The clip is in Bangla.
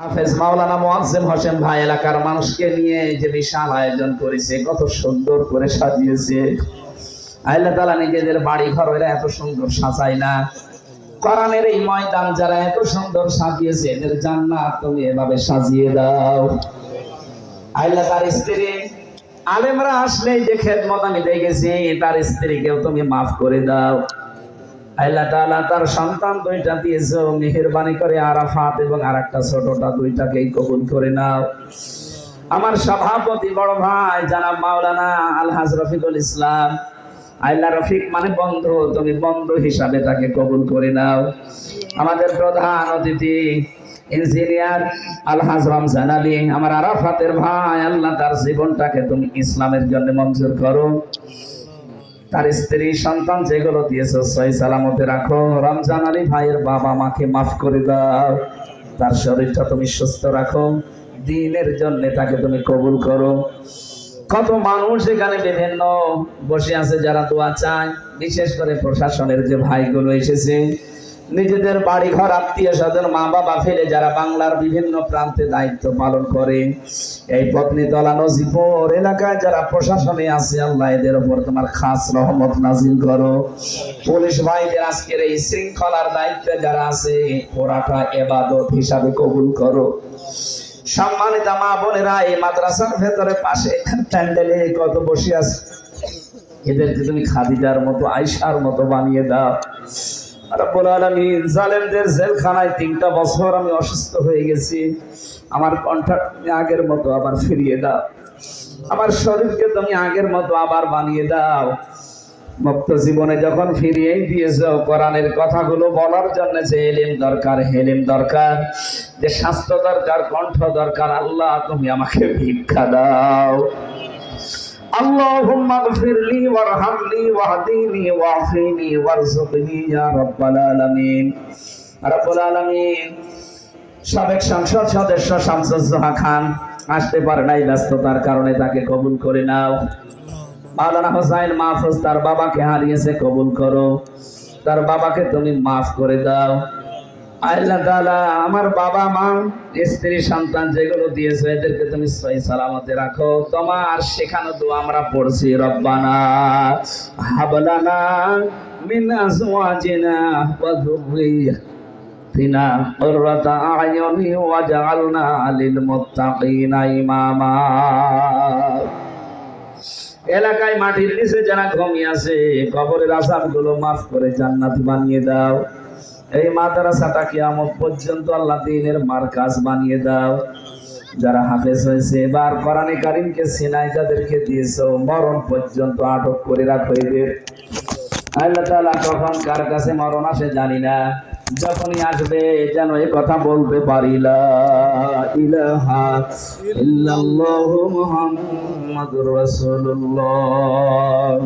হাফেজ মাওলানা মোয়াজ্জেম হোসেন ভাই এলাকার মানুষকে নিয়ে যে বিশাল আয়োজন করেছে, কত সুন্দর করে সাজিয়েছে। আল্লাহ তালা নিজেদের বাড়ি ঘর এরা এত সুন্দর সাজায় না। কোরআনের এই ময়দান যারা এত সুন্দর সাজিয়েছে, এদের জান্নাত তুমি এভাবে সাজিয়ে দাও। আল্লাহ তার স্ত্রী, আলেমরা আসলেই যে খেদমত আমি দেখেছি, তার স্ত্রীকেও তুমি মাফ করে দাও। আল্লাহ তাআলা তার সন্তান দুইটা দিয়েছ মেহেরবানি করে আরাফাত এবং আর একটা ছোটটা দুইটাকেই কবুল করে নাও। আমার সভাপতি বড় ভাই জানাব মাওলানা আলহাজ রফিকুল ইসলাম। আল্লাহ রফিক মানে বন্ধু, তুমি বন্ধু হিসাবে তাকে কবুল করে নাও। আমাদের প্রধান অতিথি, ইঞ্জিনিয়ার আলহাজ রমজান আলী, আমার আরাফাতের ভাই, আল্লাহ তার জীবনটাকে তুমি ইসলামের জন্য মঞ্জুর করো। তার স্ত্রী সন্তান যেগুলো দিয়েছে সই সালামতে রাখো। রমজান আলী ভাইয়ের বাবা মাকে মাফ করে দাও। তার শরীরটা তুমি সুস্থ রাখো। দিনের জন্য তাকে তুমি কবুল করো। কত মানুষ এখানে বিভিন্ন বসে আছে যারা দোয়া চায়। বিশেষ করে প্রশাসনের যে ভাইগুলো এসেছে নিজেদের বাড়ি ঘর, আত্মীয় স্বজন, মা বাবা ফেলে যারা বাংলার বিভিন্ন প্রান্তে দায়িত্ব পালন করে। এই পত্নী তলা নজিপুর এলাকায় যারা প্রশাসনে আছে, আল্লাহ এদের উপর তোমার খাস রহমত নাজিল করো। পুলিশ ভাইদের আজকের এই শৃঙ্খলার দায়িত্বে যারা আছে, ওরাটা এবাদত হিসাবে কবুল করো। সম্মানিত মা বোনেরা, এই মাদ্রাসার ভেতরে পাশে প্যান্ডেলে কত বসে আছে? এদেরকে তুমি খাদিজার মতো আয়সার মতো বানিয়ে দাও। রব্বুল আলামিন জালেমদের জেলখানায় তিনটা বছর আমি অসুস্থ হয়ে গেছি। আমার কণ্ঠা তুমি আগের মতো আবার ফিরিয়ে দাও। আমার শরীরকে তুমি আগের মতো আবার বানিয়ে দাও। মুক্ত জীবনে যখন ফিরিয়েই দিয়েছ কোরআনের কথাগুলো বলার জন্য যে এলিম দরকার, হেলিম দরকার, যে স্বাস্থ্য দরকার, কণ্ঠ দরকার, আল্লাহ তুমি আমাকে ভিক্ষা দাও। اللهم اغفر لي وارحمني واهدني واعفني وارزقني يا رب العالمين رب العالمين সাবেক সংসদ সদস্য শামসুজ্জোহা খান আসতে পারে নাই ব্যস্ততার কারণে তাকে কবুল করে নাও মাওলানা হোসাইন মাহফুজ তার বাবাকে হারিয়েছে কবুল করো তার বাবাকে তুমি মাফ করে দাও আল্লাহ তাআলা আমার বাবা, মা স্ত্রী, সন্তান যেগুলো দিয়েছে, এদেরকে তুমি সহি সালামতে রাখো। তোমার সেখানে দোয়া আমরা পড়ছি, রব্বানা হাবলানা মিন আজওয়াজিনা ওয়া ইমামা। এলাকায় মাটির নিচে যারা ঘুমিয়ে আছে, কবরের আসামগুলো মাফ করে জান্নাত বানিয়ে দাও। এই মাদ্রাসাটা কিয়ামত পর্যন্ত আল্লাহ দিনের মার্কাজ বানিয়ে দাও। যারা হাফেজ হয়েছে, এবার কোরআনে কারিমকে সিনাই যাদেরকে দিয়েছ, মরণ পর্যন্ত আটক করে রাখো এদের। আল্লাহ তাআলা কখন কার কাছে মরণ আসে জানি না। যখনই আসবে, যেন এ কথা বলতে পারি ইলাহা ইল্লাল্লাহু মুহাম্মাদুর রাসূলুল্লাহ।